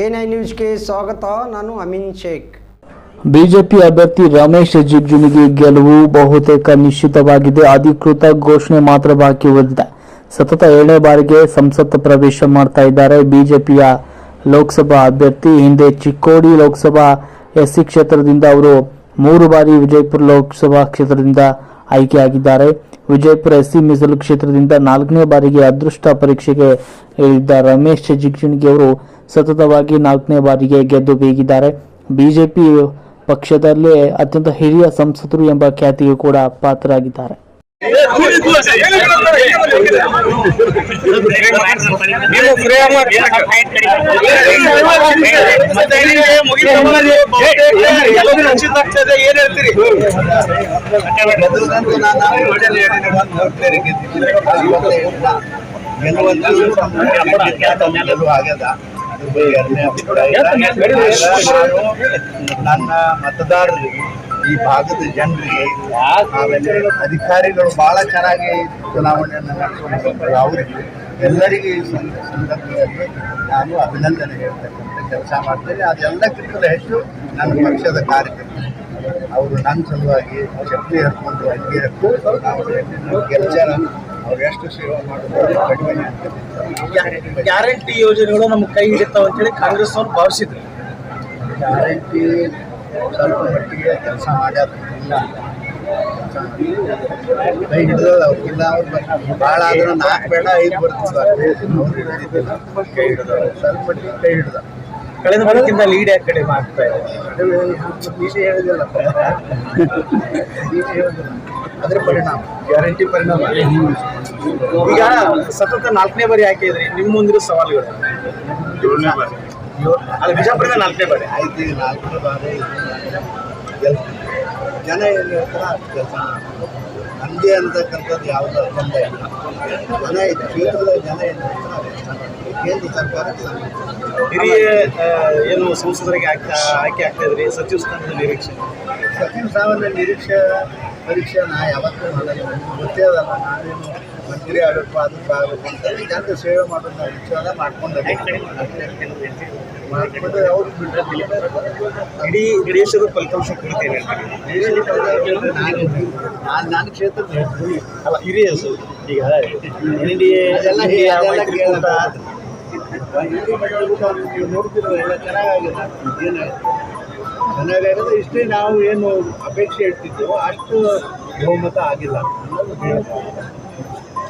A ನ್ಯೂಸ್ಗೆ ಸ್ವಾಗತ, ನಾನು ಅಮಿನ್ ಶೇಖ್. ಬಿಜೆಪಿ ಅಭ್ಯರ್ಥಿ ರಮೇಶ್ ಜಿಗಜಿಣಗಿ ಗೆಲುವು ಬಹುತೇಕ ನಿಶ್ಚಿತವಾಗಿದೆ. ಅಧಿಕೃತ ಘೋಷಣೆ ಮಾತ್ರ ಬಾಕಿ ಉಳಿದಿದೆ. ಸತತ ಏಳನೇ ಬಾರಿಗೆ ಸಂಸತ್ ಪ್ರವೇಶ ಮಾಡ್ತಾ ಇದ್ದಾರೆ ಬಿಜೆಪಿಯ ಲೋಕಸಭಾ ಅಭ್ಯರ್ಥಿ. ಹಿಂದೆ ಚಿಕ್ಕೋಡಿ ಲೋಕಸಭಾ ಎಸ್ಸಿ ಕ್ಷೇತ್ರದಿಂದ ಅವರು ಮೂರು ಬಾರಿ ವಿಜಯಪುರ ಲೋಕಸಭಾ ಕ್ಷೇತ್ರದಿಂದ ಆಯ್ಕೆಯಾಗಿದ್ದಾರೆ. ವಿಜಯಪುರ ಎಸ್ಸಿ ಮೀಸಲು ಕ್ಷೇತ್ರದಿಂದ ನಾಲ್ಕನೇ ಬಾರಿಗೆ ಅದೃಷ್ಟ ಪರೀಕ್ಷೆಗೆ ಇಳಿದ ರಮೇಶ್ ಜಿಗಜಿಣಗಿ ಅವರು ಸತತವಾಗಿ ನಾಲ್ಕನೇ ಬಾರಿಗೆ ಗೆದ್ದು ಬೀಗಿದ್ದಾರೆ. ಬಿಜೆಪಿ ಪಕ್ಷದಲ್ಲೇ ಅತ್ಯಂತ ಹಿರಿಯ ಸಂಸದರು ಎಂಬ ಖ್ಯಾತಿಗೂ ಕೂಡ ಪಾತ್ರರಾಗಿದ್ದಾರೆ. ನೀವು ನನ್ನ ಮತದಾರರು ಈ ಭಾಗದ ಜನರಿಗೆ ಆಮೇಲೆ ಅಧಿಕಾರಿಗಳು ಬಹಳ ಚೆನ್ನಾಗಿ ಚುನಾವಣೆಯನ್ನು ನಡೆಸಿಕೊಂಡು ಅವರಿಗೆ ಎಲ್ಲರಿಗೆ ಈ ಸಂದ- ಸಂದರ್ಭದಲ್ಲಿ ನಾನು ಅಭಿನಂದನೆ ಹೇಳ್ತಕ್ಕಂಥ ಕೆಲಸ ಮಾಡ್ತೇನೆ. ಅದೆಲ್ಲಕ್ಕಿಂತಲೂ ಹೆಚ್ಚು ನನ್ನ ಪಕ್ಷದ ಕಾರ್ಯಕರ್ತರು. ಅವರು ನನ್ನ ಸಲುವಾಗಿ ಶಕ್ತಿ ಹರ್ಕೊಂಡು ಅಲ್ಲಿಗೆ ಹರ್ಕೊಂಡು ಕೆಲಸ ಅವ್ರು ಎಷ್ಟು ಸೇವೆ ಮಾಡೋದು ಕಡಿಮೆ ಗ್ಯಾರಂಟಿ ಯೋಜನೆಗಳು ನಮ್ಗೆ ಕೈ ಹಿಡಿತಾವ ಅಂತೇಳಿ ಕಾಂಗ್ರೆಸ್ ಅವ್ರು ಭಾವಿಸಿದ್ರು. ಗ್ಯಾರಂಟಿ ಸ್ವಲ್ಪ ಮಟ್ಟಿಗೆ ಕೆಲಸ ಮಾಡ್ಯಾರ ಇಲ್ಲ. ಕೈ ಹಿಡಿದ ಇಲ್ಲ ಅವ್ರು ಭಾಳ ಆದ್ರೆ ನಾಲ್ಕು ಬೇಡ ಐದು ಬರ್ತಿದ್ದಾರೆ ಅವ್ರು ಹಿಡಿದಿಲ್ಲ. ಕೈ ಹಿಡಿದವ್ರು ಸ್ವಲ್ಪ ಮಟ್ಟಿಗೆ ಕೈ ಹಿಡ್ದ. ಕಳೆದ ಬಾರಿಗಿಂತ ಲೀಡ್ ಯಾಕೆ ಕಡಿಮೆ ಆಗ್ತಾ ಇದೆ? ಅದ್ರ ಪರಿಣಾಮ ಗ್ಯಾರಂಟಿ ಪರಿಣಾಮ. ಈಗ ಸತತ ನಾಲ್ಕನೇ ಬಾರಿ ಯಾಕೆ ಇದ್ರಿ ನಿಮ್ಮ ಮುಂದಿರೋ ಸವಾಲುಗಳು? ಅಲ್ಲ ಬಿಜಾಪುರದ ನಾಲ್ಕನೇ ಬಾರಿ. ಆಯ್ತು ನಾಲ್ಕನೇ ಬಾರಿ. ಜನ ಏನು ಹೇಳ್ತಾರ? ಕೆಲಸ ನನಗೆ ಅಂತಕ್ಕಂಥದ್ದು ಯಾವುದೋ ಅಜೆಂಡ ಇಲ್ಲ. ಜನ ಇದೆ ಕ್ಷೇತ್ರದ ಜನ ಏನು. ಕೇಂದ್ರ ಸರ್ಕಾರಕ್ಕೆ ಹಿರಿಯ ಏನು ಸಂಸದರಿಗೆ ಆಯ್ಕೆ ಆಯ್ಕೆ ಆಗ್ತಾ ಇದ್ರಿ? ಸಚಿವ ಸ್ಥಾನದ ನಿರೀಕ್ಷೆ. ಸಚಿವ ಸ್ಥಾನದ ನಿರೀಕ್ಷೆ ಪರೀಕ್ಷೆ ನಾ ಯಾವತ್ತೂ ಮಾಡಲ್ಲ. ಗೊತ್ತೇ ಅದಲ್ಲ. ನಾನೇನು ಮಂತ್ರಿ ಆಗಬೇಕು ಅದಕ್ಕೆ ಆಗಬೇಕು ಅಂತ. ಜನರು ಸೇವೆ ಮಾಡೋದು ವಿಚಾರ ಮಾಡ್ಕೊಂಡು ಇಡೀ ದೇಶದ ಫಲಿತಾಂಶ ಕೊಡ್ತೇನೆ ನಾನು? ನಾನು ಕ್ಷೇತ್ರದ ಅಲ್ಲ ಹಿರಿಯ ಈಗ ಎನ್ ಡಿ ಎಲ್ಲ ಚೆನ್ನಾಗಾಗಿದೆ ಚೆನ್ನಾಗಾಗಿದೆ ಇಷ್ಟೇ ನಾವು ಏನು ಅಪೇಕ್ಷೆ ಇಡ್ತಿದ್ದೆವೋ ಅಷ್ಟು ಬಹುಮತ ಆಗಿಲ್ಲ.